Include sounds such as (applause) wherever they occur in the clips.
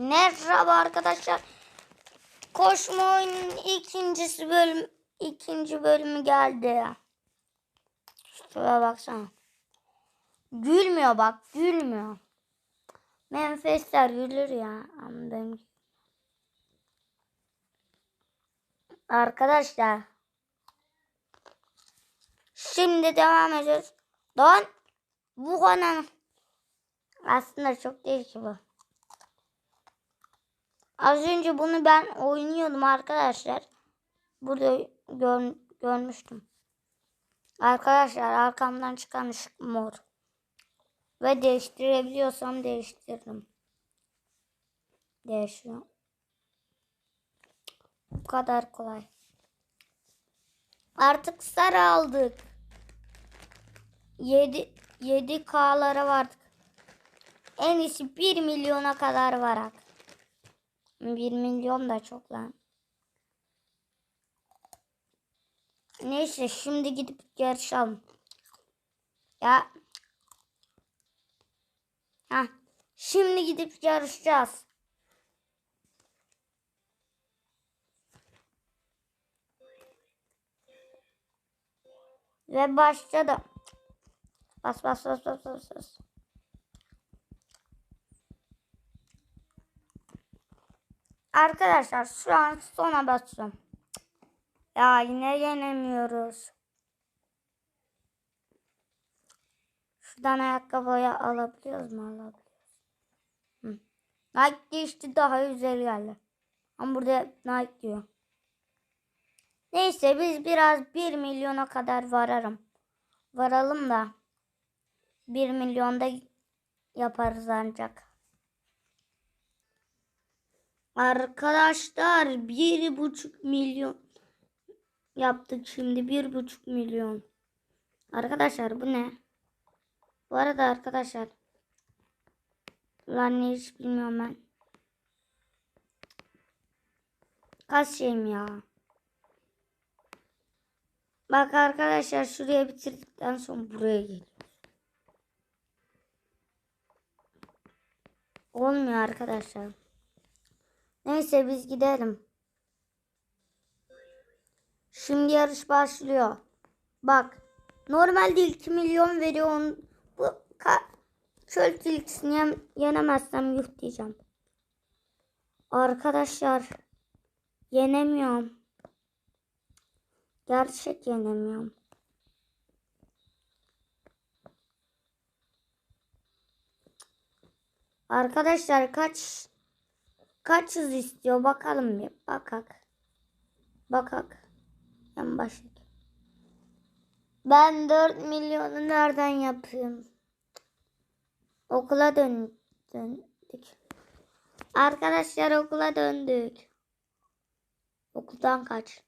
Merhaba arkadaşlar. Koşma oyunun ikincisi bölüm ikinci bölümü geldi. Şuraya baksana. Gülmüyor bak gülmüyor. Menfesler gülür ya. Arkadaşlar. Şimdi devam ediyoruz. Don bu konu aslında çok değişik bu. Az önce bunu ben oynuyordum arkadaşlar. Burada gör, görmüştüm. Arkadaşlar arkamdan çıkan ışık mor. Ve değiştirebiliyorsam değiştiririm. Değişiyor. Bu kadar kolay. Artık sarı aldık. 7 7K'lara vardık. En iyisi 1 milyona kadar varak. 1 milyon da çok lan. Neyse şimdi gidip yarışalım. Ya. Ha. Şimdi gidip yarışacağız. Ve başladı. Bas bas bas bas bas. bas. Arkadaşlar şu an sona basıyorum. Ya yine yenemiyoruz. Şuradan ayakkabıyı alabiliyoruz mu? Alabiliyoruz. Hı. Nike geçti daha güzel geldi. Ama burada Nike diyor. Neyse biz biraz 1 milyona kadar vararım. Varalım da 1 milyonda yaparız ancak. Arkadaşlar bir buçuk milyon yaptık şimdi bir buçuk milyon. Arkadaşlar bu ne? Bu arada arkadaşlar lan ne hiç bilmiyorum ben. Kaç şeyim ya. Bak arkadaşlar şuraya bitirdikten sonra buraya geliyor. Olmuyor arkadaşlar. Neyse biz gidelim. Şimdi yarış başlıyor. Bak. Normalde 2 milyon veriyor. On, bu çöl tilkisini yem, yenemezsem yuh diyeceğim. Arkadaşlar. Yenemiyorum. Gerçek yenemiyorum. Arkadaşlar kaç kaç hız istiyor bakalım bir bakak. Bakak. En başlık. Ben 4 milyonu nereden yapayım? Okula dön döndük. Arkadaşlar okula döndük. Okuldan kaç.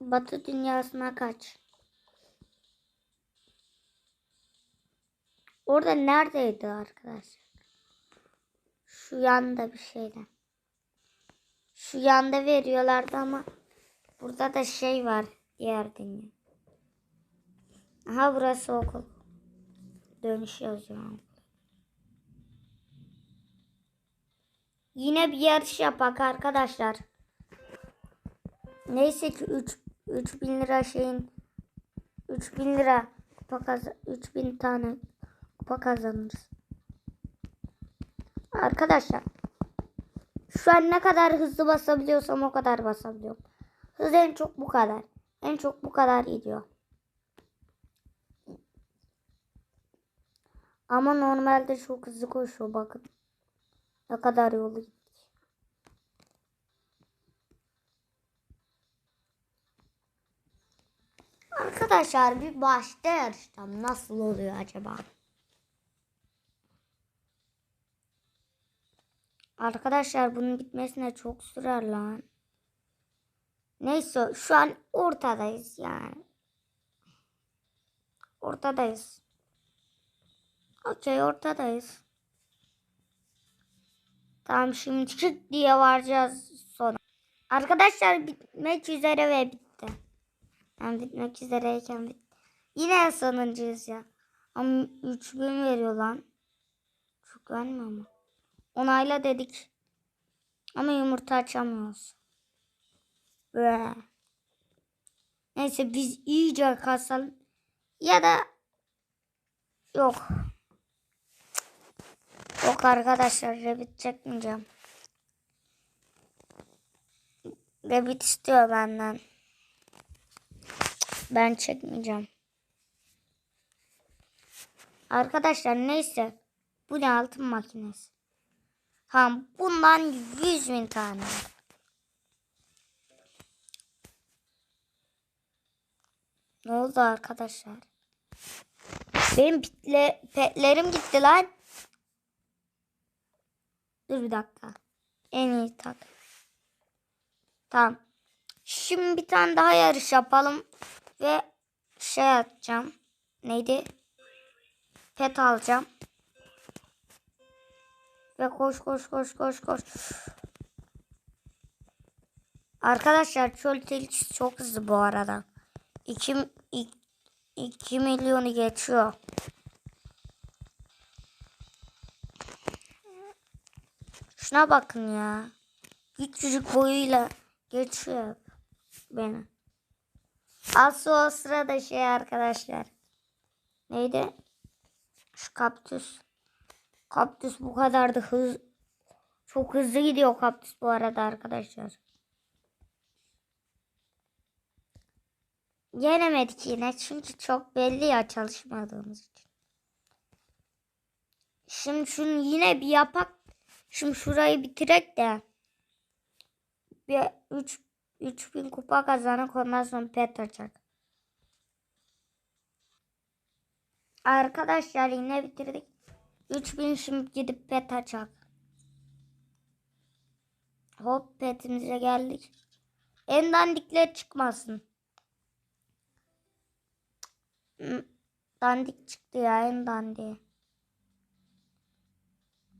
Batı dünyasına kaç. Orada neredeydi arkadaşlar? Şu yanda bir şeyler. Şu yanda veriyorlardı ama burada da şey var diğer dünya. Aha burası okul. Dönüş yazıyor. Yine bir yarış yapak arkadaşlar. Neyse ki 3 3000 lira şeyin 3000 lira kupa kazan 3000 tane kupa kazanırız. Arkadaşlar şu an ne kadar hızlı basabiliyorsam o kadar basabiliyorum. Hız en çok bu kadar. En çok bu kadar gidiyor. Ama normalde çok hızlı koşuyor bakın. Ne kadar yolu gitti. Arkadaşlar bir başta yarışacağım. Nasıl oluyor acaba? Arkadaşlar bunun bitmesine çok sürer lan. Neyse şu an ortadayız yani. Ortadayız. Okey ortadayız. Tamam şimdi çık diye varacağız sonra. Arkadaşlar bitmek üzere ve bitti. Yani bitmek üzereyken bitti. Yine sonuncuyuz ya. Ama 3000 veriyor lan. Çok vermiyor mu? Onayla dedik. Ama yumurta açamıyoruz. Be. Neyse biz iyice kasalım. Ya da yok. Yok arkadaşlar Rabbit çekmeyeceğim. Rabbit istiyor benden. Ben çekmeyeceğim. Arkadaşlar neyse. Bu ne altın makinesi. Ha bundan 100 bin tane. Ne oldu arkadaşlar? Benim pitle, petlerim gitti lan. Dur bir dakika. En iyi tak. Tamam. Şimdi bir tane daha yarış yapalım. Ve şey atacağım. Neydi? Pet alacağım. Ve koş koş koş koş koş. Arkadaşlar çöl tilkisi çok hızlı bu arada. 2, 2 milyonu geçiyor. Şuna bakın ya. Küçücük boyuyla geçiyor beni. Aslı o sırada şey arkadaşlar. Neydi? Şu kaktüs. Kaktüs bu kadar da hız çok hızlı gidiyor kaktüs bu arada arkadaşlar. Yenemedik yine çünkü çok belli ya çalışmadığımız için. Şimdi şunu yine bir yapak. Şimdi şurayı bitirek de bir 3 3000 kupa kazanak ondan sonra pet açacak. Arkadaşlar yine bitirdik. 3000 şimdi gidip pet açacak. Hop petimize geldik. En dandikler çıkmasın. Hmm, Dandik çıktı ya en dandiği.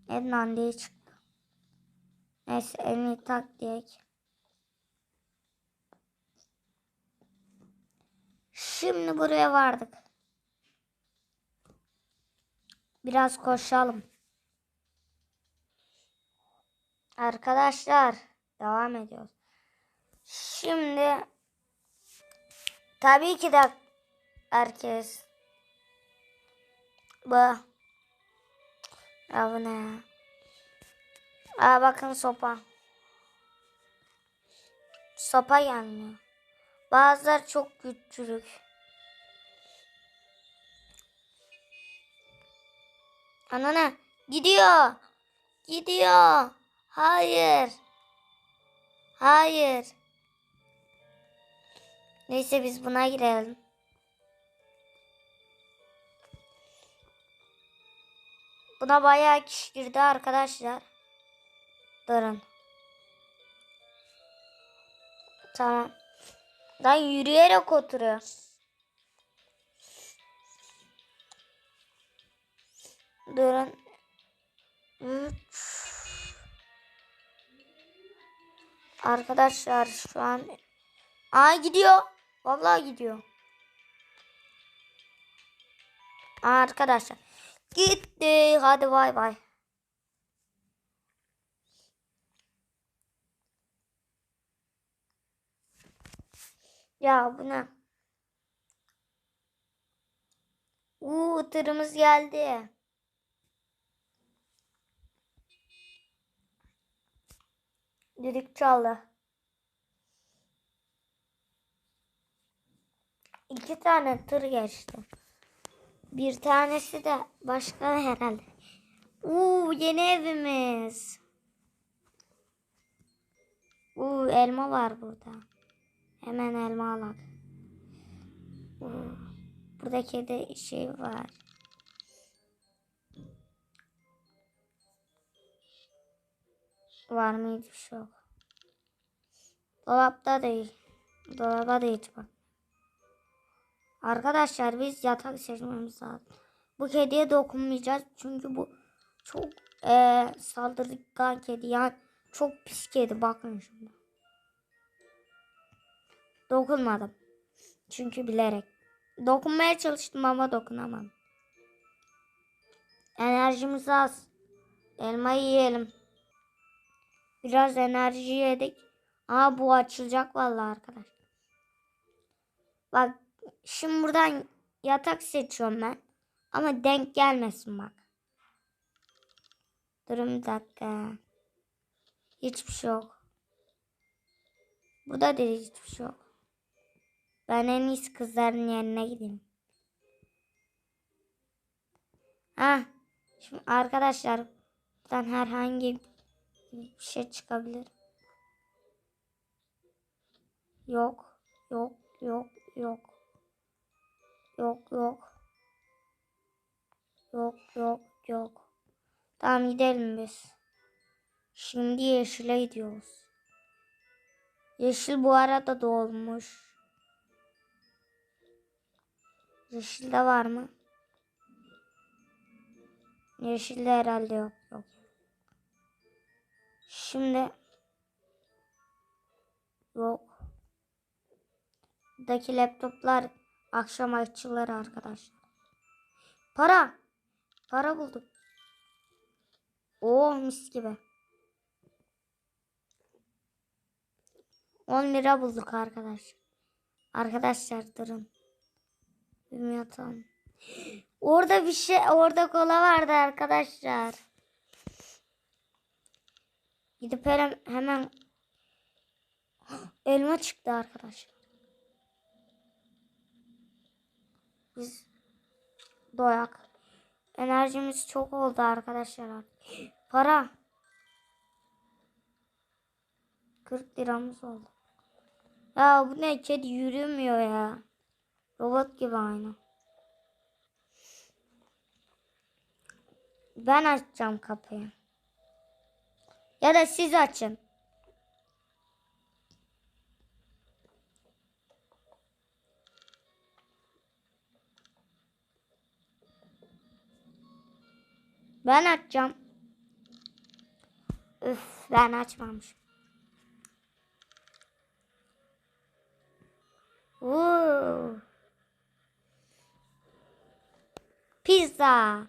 En dandiği çıktı. Neyse en iyi tak diyek. Şimdi buraya vardık. Biraz koşalım. Arkadaşlar devam ediyoruz. Şimdi tabii ki de herkes bu ya bu ne ya? Aa bakın sopa. Sopa gelmiyor. Bazıları çok küçük. Anana gidiyor. Gidiyor. Hayır. Hayır. Neyse biz buna girelim. Buna bayağı kişi girdi arkadaşlar. Durun. Tamam. Lan yürüyerek oturuyor. Durun. Üç. Arkadaşlar şu an Aa gidiyor. Vallahi gidiyor. Aa, arkadaşlar gitti. Hadi bay bay. Ya bu ne? Uuu tırımız geldi. Düdük çaldı. İki tane tır geçti. Bir tanesi de başka herhalde. Uuu yeni evimiz. Uuu elma var burada. Hemen elma. Uuu. Burada kedi şey var. Var mıydı bir şey yok. Dolapta değil. Dolaba da hiç bak. Arkadaşlar biz yatak seçmemiz lazım. Bu kediye dokunmayacağız. Çünkü bu çok ee, saldırgan kedi. Yani çok pis kedi. Bakın şimdi. Dokunmadım. Çünkü bilerek. Dokunmaya çalıştım ama dokunamam. Enerjimiz az. Elmayı yiyelim. Biraz enerji yedik. Aa bu açılacak vallahi arkadaş. Bak şimdi buradan yatak seçiyorum ben. Ama denk gelmesin bak. Durun bir dakika. Hiçbir şey yok. Burada da hiçbir şey yok. Ben en iyisi kızların yerine gideyim. Ha, şimdi arkadaşlar buradan herhangi bir şey çıkabilir. Yok, yok, yok, yok. Yok, yok. Yok, yok, yok. Tamam gidelim biz. Şimdi yeşile gidiyoruz. Yeşil bu arada dolmuş. Yeşilde var mı? Yeşilde herhalde yok. Şimdi yok. Buradaki laptoplar akşam açılır arkadaşlar. Para. Para bulduk. Oo mis gibi. 10 lira bulduk arkadaş. Arkadaşlar durun. Bilmiyorum. (gasps) Orada bir şey, orada kola vardı arkadaşlar. Gidip hemen, hemen (gasps) elma çıktı arkadaşlar. Biz doyak. Enerjimiz çok oldu arkadaşlar. (gasps) Para. 40 liramız oldu. Ya bu ne kedi yürümüyor ya. Robot gibi aynı. Ben açacağım kapıyı. Ya da siz açın. Ben açacağım. Üf ben açmamışım. Oo. Pizza.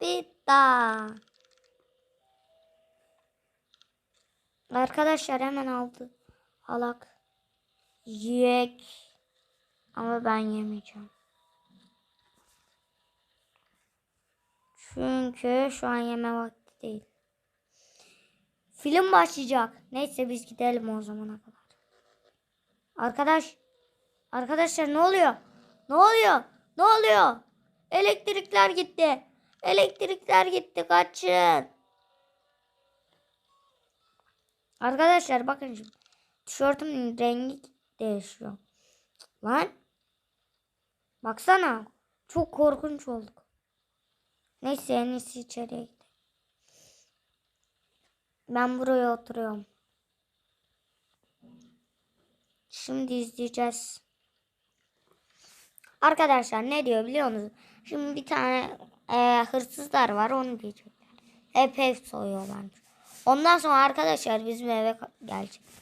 Pizza. Arkadaşlar hemen aldı. Halak. Yek. Ama ben yemeyeceğim. Çünkü şu an yeme vakti değil. Film başlayacak. Neyse biz gidelim o zamana kadar. Arkadaş. Arkadaşlar ne oluyor? Ne oluyor? Ne oluyor? Elektrikler gitti. Elektrikler gitti. Kaçın. Arkadaşlar bakın şimdi. Tişörtümün rengi değişiyor. Lan. Baksana. Çok korkunç olduk. Neyse en iyisi içeriye gidelim. Ben buraya oturuyorum. Şimdi izleyeceğiz. Arkadaşlar ne diyor biliyor musunuz? Şimdi bir tane e, hırsızlar var onu diyecekler. Hep ev soyuyorlarmış. Ondan sonra arkadaşlar bizim eve gelecekler.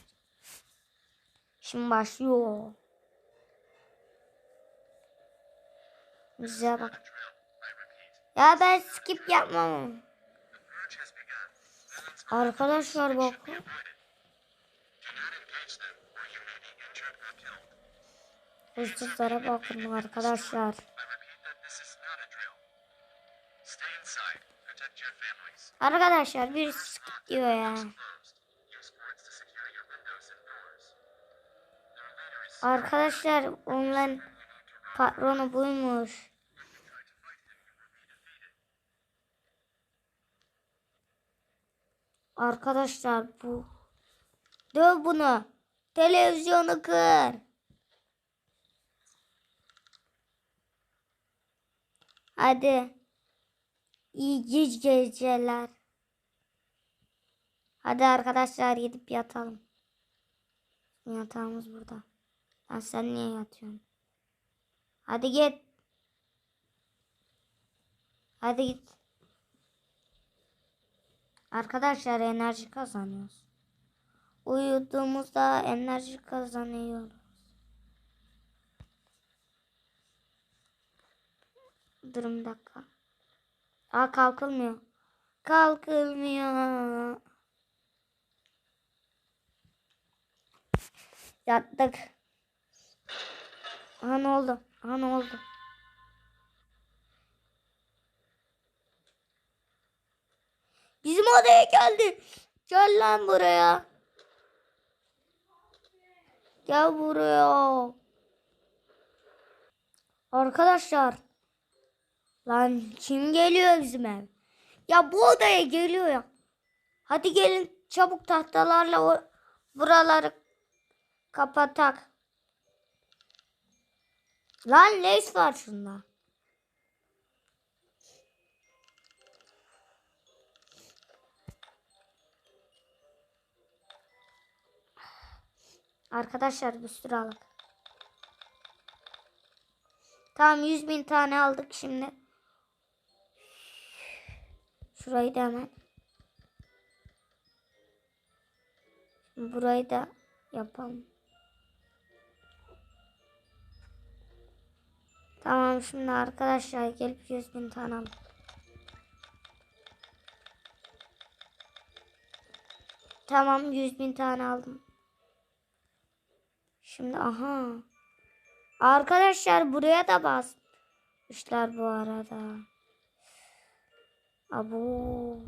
Şimdi başlıyor. Bize bak. Ya ben skip yapmam. Arkadaşlar bakın. Hırsızlara bakın arkadaşlar. Arkadaşlar bir skip ya. Arkadaşlar onların patronu buymuş. Arkadaşlar bu. Döv bunu. Televizyonu kır. Hadi. İyi geceler. Hadi arkadaşlar gidip yatalım. Yatağımız burada. Lan sen niye yatıyorsun? Hadi git. Hadi git. Arkadaşlar enerji kazanıyoruz. Uyuduğumuzda enerji kazanıyoruz. Durun dakika. Aa kalkılmıyor. Kalkılmıyor. Yattık. Aha ne oldu? Aha ne oldu? Bizim odaya geldi. Gel lan buraya. Gel buraya. Arkadaşlar. Lan kim geliyor bizim ev? Ya bu odaya geliyor ya. Hadi gelin çabuk tahtalarla o buraları kapatak. Lan leş var şunda. Arkadaşlar bir sürü aldık. Tamam 100 bin tane aldık şimdi. Şurayı da hemen. Şimdi burayı da yapalım. Tamam şimdi arkadaşlar gelip 100 bin tane aldık. Tamam 100 bin tane aldım. Şimdi aha. Arkadaşlar buraya da basmışlar bu arada. Abu.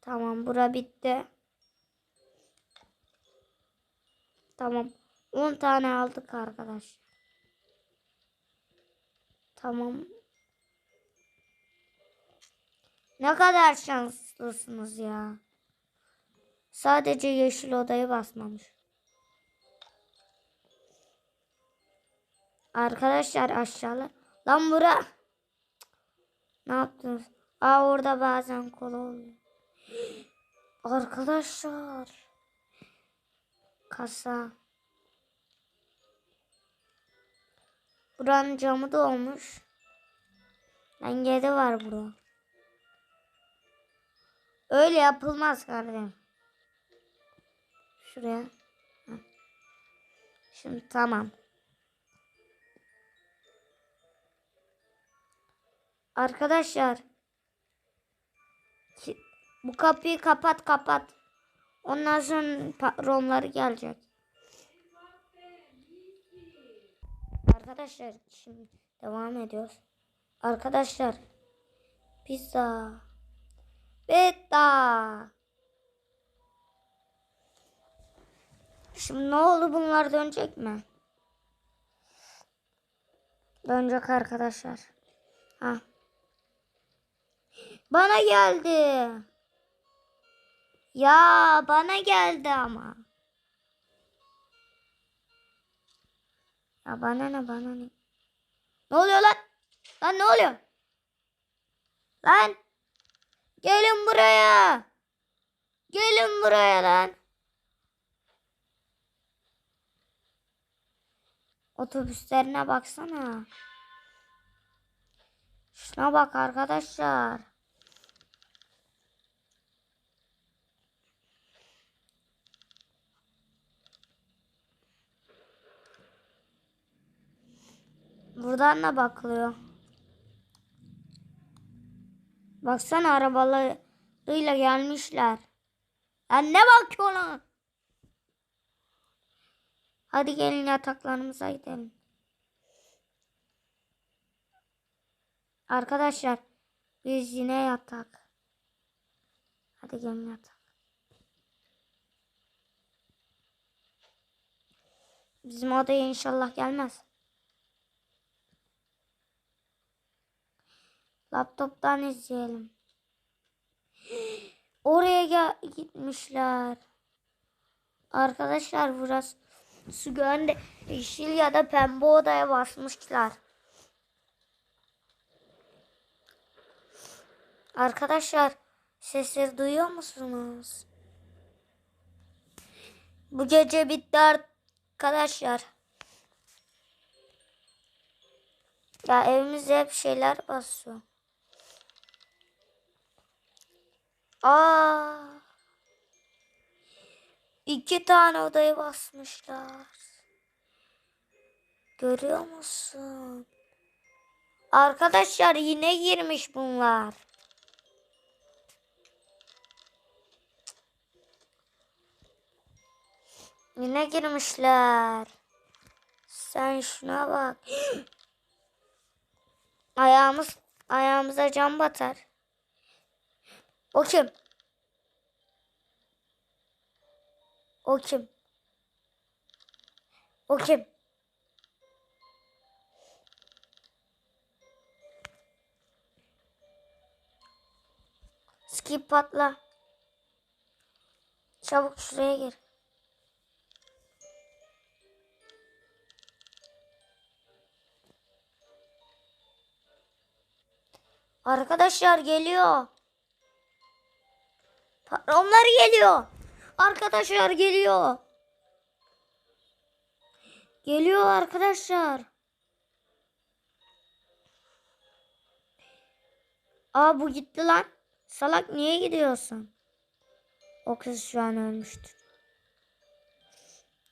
Tamam bura bitti. Tamam. 10 tane aldık arkadaşlar. Tamam. Ne kadar şanslısınız ya. Sadece yeşil odayı basmamış. Arkadaşlar aşağıda. Lan bura. Ne yaptınız? Aa orada bazen kola oluyor. (gasps) Arkadaşlar. Kasa. Buranın camı da olmuş. Dengede var burada. Öyle yapılmaz kardeşim. Şuraya. Şimdi tamam. Arkadaşlar. Bu kapıyı kapat kapat. Ondan sonra patronları gelecek. Arkadaşlar şimdi devam ediyoruz. Arkadaşlar pizza. Pizza. Şimdi ne oldu bunlar dönecek mi? Dönecek arkadaşlar. Ha. Bana geldi. Ya bana geldi ama. Ya bana ne bana ne? Ne oluyor lan? Lan ne oluyor? Lan. Gelin buraya. Gelin buraya lan. Otobüslerine baksana. Şuna bak arkadaşlar. Buradan da bakılıyor. Baksana arabalarıyla gelmişler. Lan ne bakıyorsun? Hadi gelin yataklarımıza gidelim. Arkadaşlar biz yine yatak. Hadi gelin yatak. Bizim odaya inşallah gelmez. Laptoptan izleyelim. (gasps) Oraya gitmişler. Arkadaşlar burası su gönde yeşil ya da pembe odaya basmışlar. Arkadaşlar sesleri duyuyor musunuz? Bu gece bitti arkadaşlar. Ya evimizde hep şeyler basıyor. Aa. İki tane odayı basmışlar. Görüyor musun? Arkadaşlar yine girmiş bunlar. Yine girmişler. Sen şuna bak. (gasps) Ayağımız ayağımıza cam batar. O kim? O kim? O kim? Skip patla. Çabuk şuraya gir. Arkadaşlar geliyor. Patronlar geliyor. Arkadaşlar geliyor. Geliyor arkadaşlar. Aa bu gitti lan. Salak niye gidiyorsun? O kız şu an ölmüştür.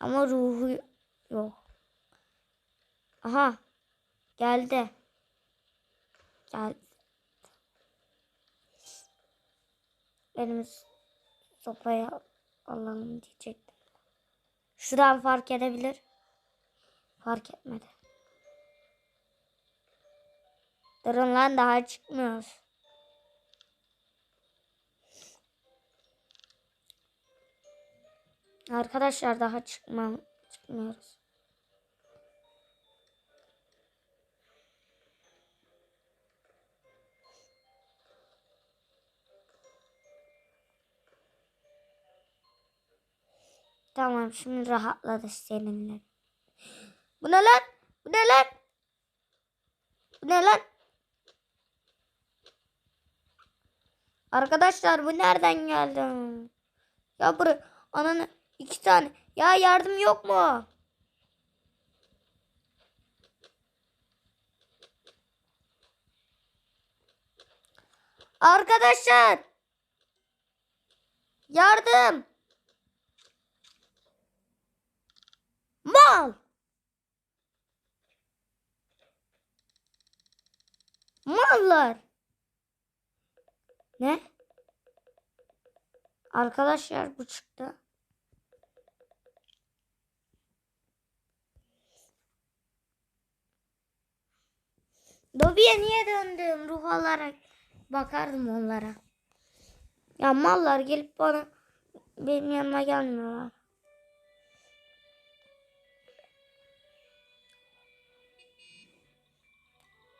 Ama ruhu yok. Aha. Geldi. Geldi. Elimiz sopaya alalım diyecektim. Şuradan fark edebilir. Fark etmedi. Durun lan daha çıkmıyoruz. Arkadaşlar daha çıkmam çıkmıyoruz. Tamam şimdi rahatladı seninle. Bu ne lan? Bu ne lan? Bu ne lan? Arkadaşlar bu nereden geldi? Ya buraya ananı iki tane. Ya yardım yok mu? Arkadaşlar. Yardım. Mal. Mallar. Ne? Arkadaşlar bu çıktı. Lobiye niye döndüm? Ruh alarak bakardım onlara. Ya mallar gelip bana benim yanıma gelmiyorlar.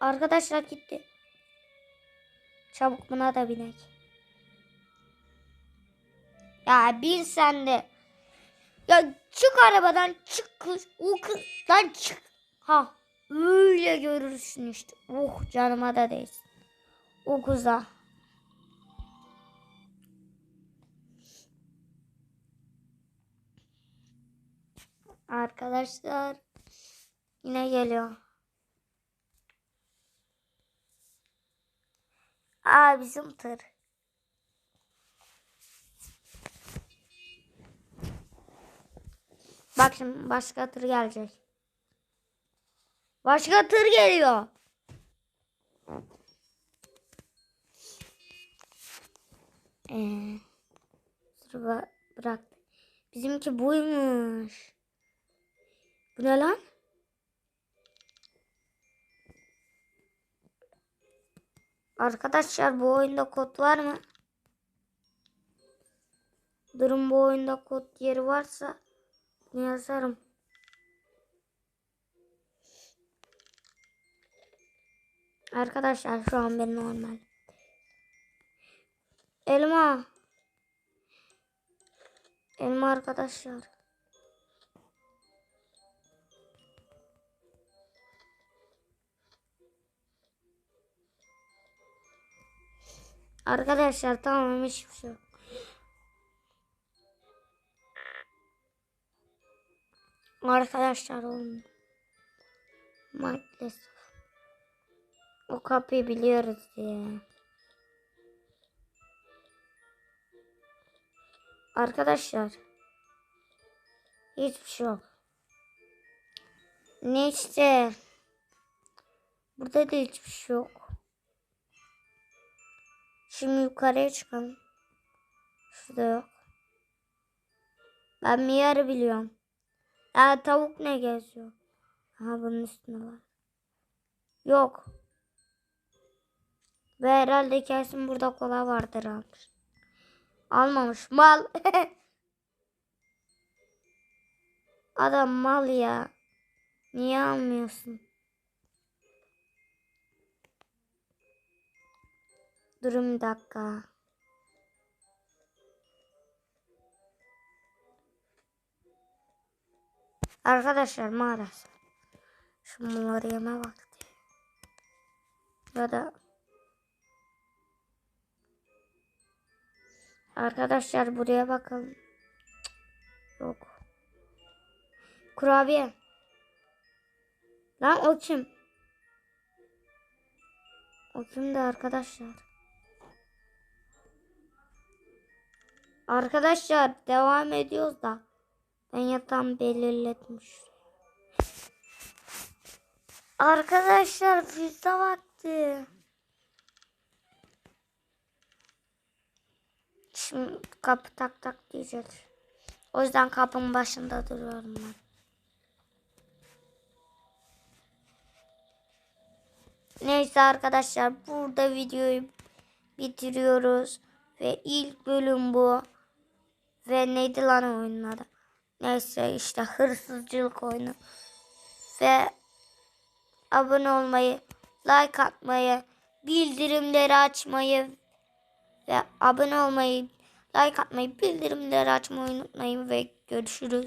Arkadaşlar gitti. Çabuk buna da binek. Ya bin sen de. Ya çık arabadan çık kız. O kız lan çık. Ha öyle görürsün işte. Oh canıma da değsin. O kıza. Arkadaşlar yine geliyor. Aa bizim tır. Bak şimdi başka tır gelecek. Başka tır geliyor. Ee, tırı bı- bıraktı. Bizimki buymuş. Bu ne lan? Arkadaşlar bu oyunda kod var mı? Durum bu oyunda kod yeri varsa yazarım. Arkadaşlar şu an ben normal. Elma. Elma arkadaşlar. Arkadaşlar tamam hiçbir şey yok. Arkadaşlar oğlum. Maalesef. O kapıyı biliyoruz diye. Arkadaşlar. Hiçbir şey yok. Ne işte. Burada da hiçbir şey yok. Şimdi yukarıya çıkalım. Şurada yok. Ben bir yer biliyorum. Ya tavuk ne geziyor? Aha bunun üstünde var. Yok. Ve herhalde kesin burada kola vardır almış. Almamış. Mal. (laughs) Adam mal ya. Niye almıyorsun? Durun bir dakika. Arkadaşlar maalesef. Şu mumları yeme vakti. Ya da Arkadaşlar buraya bakalım. Yok. Kurabiye. Lan o kim? O kimdi arkadaşlar? Arkadaşlar devam ediyoruz da. Ben yatağımı belirletmiş. Arkadaşlar pizza vakti. Şimdi kapı tak tak diyecek. O yüzden kapının başında duruyorum ben. Neyse arkadaşlar burada videoyu bitiriyoruz. Ve ilk bölüm bu. Ve neydi lan oyunun adı? Neyse işte hırsızcılık oyunu. Ve abone olmayı, like atmayı, bildirimleri açmayı ve abone olmayı, like atmayı, bildirimleri açmayı unutmayın ve görüşürüz.